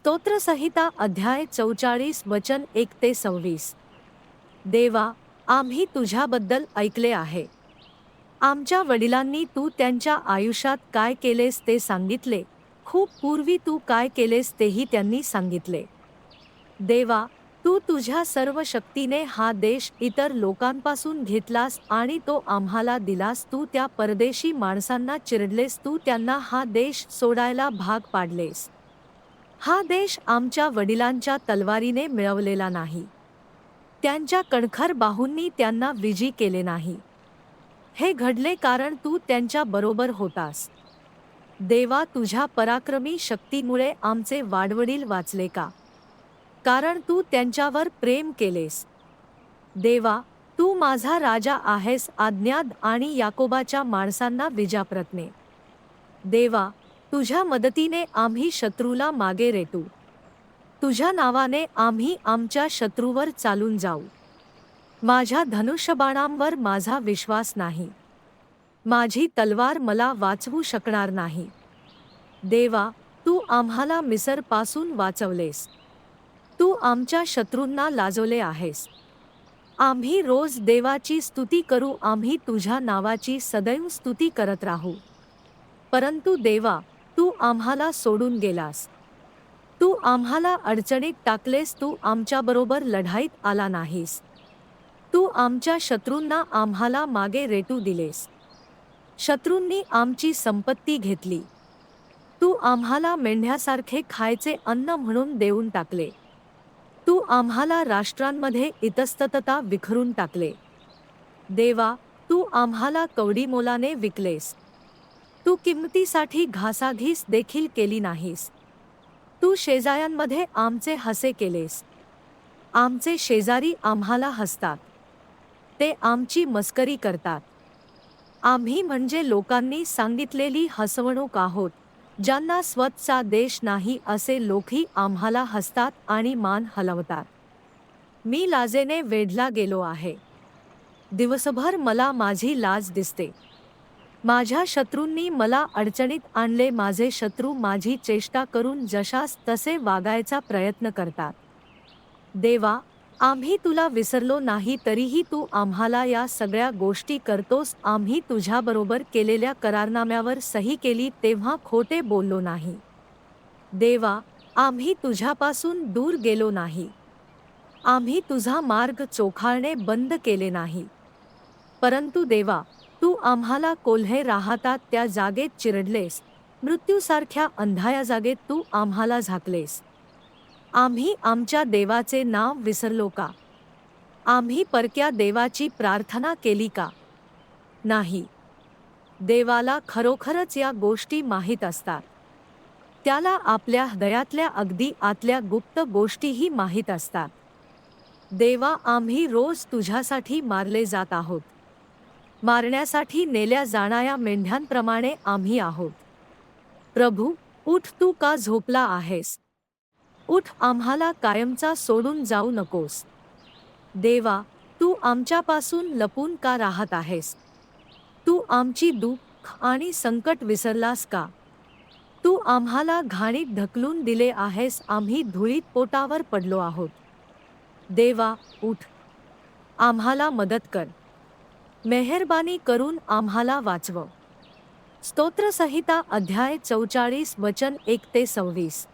स्तोत्रसंहिता अध्याय चौचाळीस वचन एक ते सव्वीस. देवा आम्ही तुझ्याबद्दल ऐकले आहे. आमच्या वडिलांनी तू त्यांच्या आयुष्यात काय केलेस ते सांगितले. खूप पूर्वी तू काय केलेस तेही त्यांनी सांगितले. देवा तू तुझ्या सर्व शक्तीने हा देश इतर लोकांपासून घेतलास आणि तो आम्हाला दिलास. तू त्या परदेशी माणसांना चिरडलेस. तू त्यांना हा देश सोडायला भाग पाडलेस. हा देश आमच्या वडिलांच्या तलवारीने मिळवलेला नाही. त्यांच्या कणखर बाहूंनी त्यांना विजी केले नाही. हे घडले कारण तू त्यांच्या बरोबर होतास. देवा तुझ्या पराक्रमी शक्तीमुळे आमचे वाडवडील वाचले का? कारण तू त्यांच्यावर प्रेम केलेस. देवा तू माझा राजा आहेस आज्ञाद आणि याकोबाच्या माणसांना विजाप्रतने. देवा तुझ्या मदतीने आम्ही शत्रूला मागे रेटू. तुझ्या नावाने आम्ही आमच्या शत्रूवर चालून जाऊ. माझ्या धनुष्यबाणांवर माझा विश्वास नाही. माझी तलवार मला वाचवू शकणार नाही. देवा तू आम्हाला मिसरपासून वाचवलेस. तू आमच्या शत्रूंना लाजवले आहेस. आम्ही रोज देवाची स्तुती करू आम्ही तुझ्या नावाची सदैव स्तुती करत राहू. परंतु देवा तू आम्हाला सोडून गेलास. तू आम्हाला अडचणीत टाकलेस तू आमच्याबरोबर लढाईत आला नाहीस. तू आमच्या शत्रूंना आम्हाला मागे रेटू दिलेस. शत्रूंनी आमची संपत्ती घेतली. तू आम्हाला मेंढ्यासारखे खायचे अन्न म्हणून देऊन टाकले. तू आम्हाला राष्ट्रांमध्ये इतस्ततता विखरून टाकले. देवा तू आम्हाला कवडीमोलाने विकलेस. तू किंमतीसाठी घासाघीस देखील केली नाहीस. तू शेजाऱ्यांमध्ये आमचे हसे केलेस. आमचे शेजारी आम्हाला हसतात. ते आमची मस्करी करतात. आम्ही म्हणजे लोकांनी सांगितलेली हसवणूक आहोत ज्यांना स्वतःचा देश नाही असे लोकही आम्हाला हसतात आणि मान हलवतात. मी लाजेने वेढला गेलो आहे. दिवसभर मला माझी लाज दिसते. माझ्या शत्रूंनी मला अडचणीत आणले माझे शत्रू माझी चेष्टा करून जशास तसे वागायचा प्रयत्न करतात. देवा आम्ही तुला विसरलो नाही तरीही तू आम्हाला या सगळ्या गोष्टी करतोस आम्ही तुझ्याबरोबर केलेल्या करारनाम्यावर सही केली तेव्हा खोटे बोललो नाही. देवा आम्ही तुझ्यापासून दूर गेलो नाही. आम्ही तुझा मार्ग चोखाळणे बंद केले नाही. परंतु देवा तू आम्हाला कोल्हे राहतात त्या जागेत चिरडलेस. मृत्यूसारख्या अंधाया जागेत तू आम्हाला झाकलेस. आम्ही आमच्या देवाचे नाव विसरलो का? आम्ही परक्या देवाची प्रार्थना केली का? नाही. देवाला खरोखरच या गोष्टी माहीत असतात. त्याला आपल्या हृदयातल्या अगदी आतल्या गुप्त गोष्टीही माहीत असतात. देवा आम्ही रोज तुझ्यासाठी मारले जात आहोत. मारण्यासाठी नेल्या जाणाऱ्या मेंढ्यांप्रमाणे आम्ही आहोत. प्रभू उठ तू का झोपला आहेस? उठ आम्हाला कायमचा सोडून जाऊ नकोस. देवा तू आमच्यापासून लपून का राहत आहेस? तू आमची दुःख आणि संकट विसरलास का? तू आम्हाला घाणीत ढकलून दिले आहेस आम्ही धुळीत पोटावर पडलो आहोत. देवा उठ. आम्हाला मदत कर. मेहरबानी करून आम्हाला वाचव. स्तोत्रसंहिता अध्याय चौचाळीस वचन एक ते सव्वीस.